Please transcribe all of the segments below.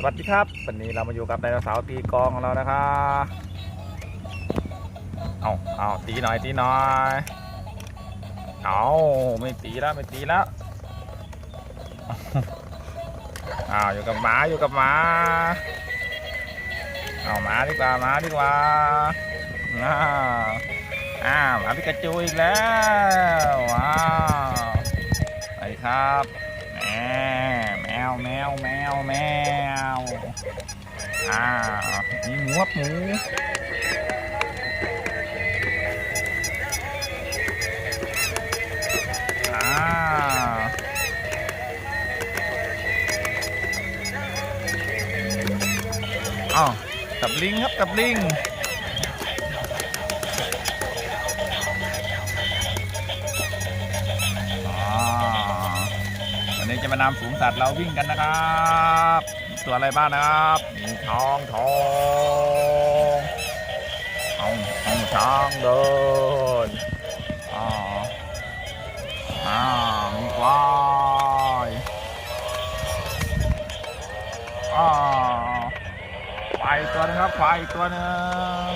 สวัสดีครับ วันนี้เรามาอยู่กับไดโนเสาร์ตีกองของเรานะครับเอาเอาตีหน่อยตีหน่อยเอาไม่ตีแล้วไม่ตีแล้วเอาอยู่กับหมาอยู่กับหมาเอาหมาดีกว่าหมาดีกว่าอ้าวอ้าวหมาพิกาจูอีกแล้ว mèo mèo mèo. À đi ngóp mú à. Ờ à, tập liên hấp tập liên. ันนี้จะมานำฝูงสัตว์เราวิ่งกันนะครับ ตัวอะไรบ้างนะครับมีช้างทองเอาเอาช้างเดินอ่าอ่ามีควายอ่าควายอีกตัวหนึงครับควายตัวหนึ่ง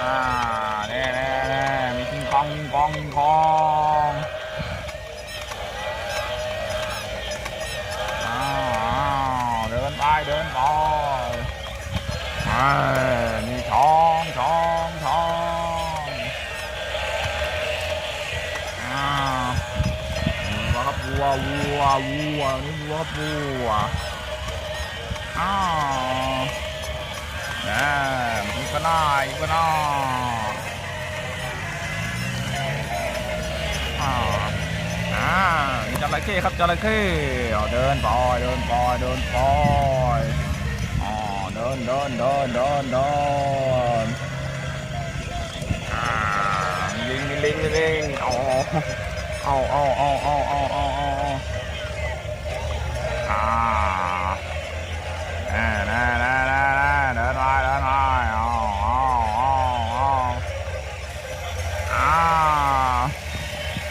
อ่าแน่แน่แน่มีคิงคองคิงคองคิงคองอ้าว เดินไปเดินไปอ่ามีช้องช้องช้องวัวครับวัววัววัวนี่วัวครับวัวอ้าวแน่มันก็น่าอีกก็น่า ระเข้ครับจระเข้เดินปอยเดินปอยเดินปอยอ๋อเดินเดินเดินเดินเดินลิงลิงลิงอ๋อเอาเอาเอาเอาเอาเอาเอา